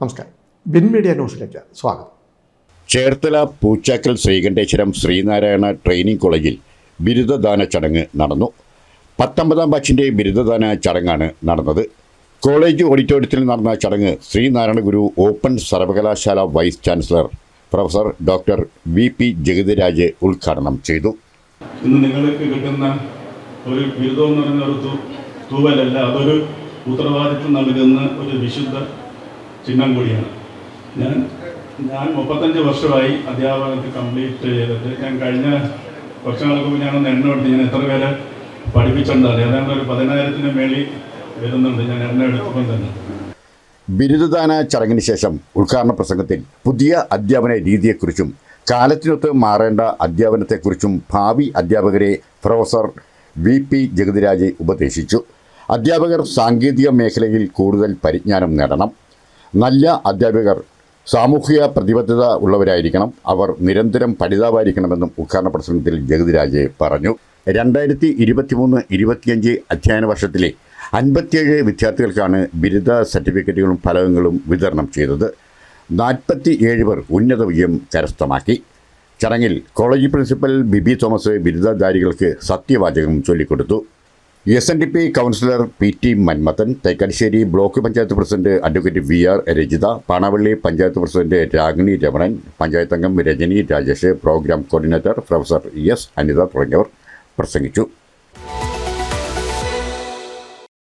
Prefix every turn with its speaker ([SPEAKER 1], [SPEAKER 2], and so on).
[SPEAKER 1] നമസ്കാരം. Bin media ന്യൂസിലേക്ക് സ്വാഗതം.
[SPEAKER 2] ചേർത്തല പൂച്ചാക്കൽ ശ്രീകണ്ഠേശ്വരം ശ്രീനാരായണ ട്രെയിനിങ് കോളേജിൽ ബിരുദദാന ചടങ്ങ് നടന്നു. പത്തൊമ്പതാം ബാച്ചിന്റെ ബിരുദദാന ചടങ്ങാണ് നടന്നത്. കോളേജ് ഓഡിറ്റോറിയത്തിൽ നടന്ന ചടങ്ങ് ശ്രീനാരായണ ഗുരു ഓപ്പൺ സർവകലാശാല vice chancellor professor doctor V P Jagathiraj ഉദ്ഘാടനം ചെയ്തു.
[SPEAKER 3] ഇന്ന് നിങ്ങൾക്ക് കിട്ടുന്ന ഒരു ബിരുദം എന്ന് പറയുന്ന ഒരു തൂവലല്ല. അതൊരു ഉത്തരവാദിത്വം നൽകുന്ന ഒരു വിശുദ്ധ ചിഹ്നം കൂടിയാണ് ഞാൻ ഞാൻ മുപ്പത്തഞ്ച് വർഷമായി അധ്യാപനത്തിൽ കംപ്ലീറ്റ് ചെയ്തിട്ട് ഞാൻ കഴിഞ്ഞ വർഷങ്ങൾക്ക് മുമ്പ് ഞാനൊന്ന് എണ്ണ എടുത്ത് ഞാൻ എത്ര പേരെ പഠിപ്പിച്ചിട്ടുണ്ട്. ഏതാണ്ട് ഒരു പതിനായിരത്തിന് മേളിൽ വരുന്നുണ്ട് ഞാൻ എണ്ണ എടുത്തപ്പം തന്നെ.
[SPEAKER 2] ബിരുദദാന ചടങ്ങിന് ശേഷം ഉദ്ഘാടന പ്രസംഗത്തിൽ പുതിയ അധ്യാപന രീതിയെക്കുറിച്ചും കാലത്തിനൊത്ത് മാറേണ്ട അധ്യാപനത്തെക്കുറിച്ചും ഭാവി അധ്യാപകരെ പ്രൊഫസർ വി പി ജഗതിരാജ് ഉപദേശിച്ചു. അധ്യാപകർ സാങ്കേതിക മേഖലയിൽ കൂടുതൽ പരിജ്ഞാനം നേടണം. നല്ല അധ്യാപകർ സാമൂഹിക പ്രതിബദ്ധത ഉള്ളവരായിരിക്കണം. അവർ നിരന്തരം പഠിതാവായിരിക്കണമെന്നും ഉദ്ഘാടന പ്രസംഗത്തിൽ ജഗതിരാജ് പറഞ്ഞു. രണ്ടായിരത്തി ഇരുപത്തിമൂന്ന് ഇരുപത്തിയഞ്ച് അധ്യയന വർഷത്തിലെ അൻപത്തിയേഴ് വിദ്യാർത്ഥികൾക്കാണ് ബിരുദ സർട്ടിഫിക്കറ്റുകളും ഫലകങ്ങളും വിതരണം ചെയ്തത്. നാൽപ്പത്തി ഏഴ് പേർ ഉന്നത വിജയം കരസ്ഥമാക്കി. ചടങ്ങിൽ കോളേജ് പ്രിൻസിപ്പൽ ബിബി തോമസ് ബിരുദധാരികൾക്ക് സത്യവാചകം ചൊല്ലിക്കൊടുത്തു. S N D P councillor P T Manmadhan Thekkadissery block panchayat president advocate V R Rajitha Panavally panchayat president Ragini Ramanan panchayat അംഗം Rajani Rajesh programme coordinator professor S Anitha തുടങ്ങിയവർ പ്രസംഗിച്ചു.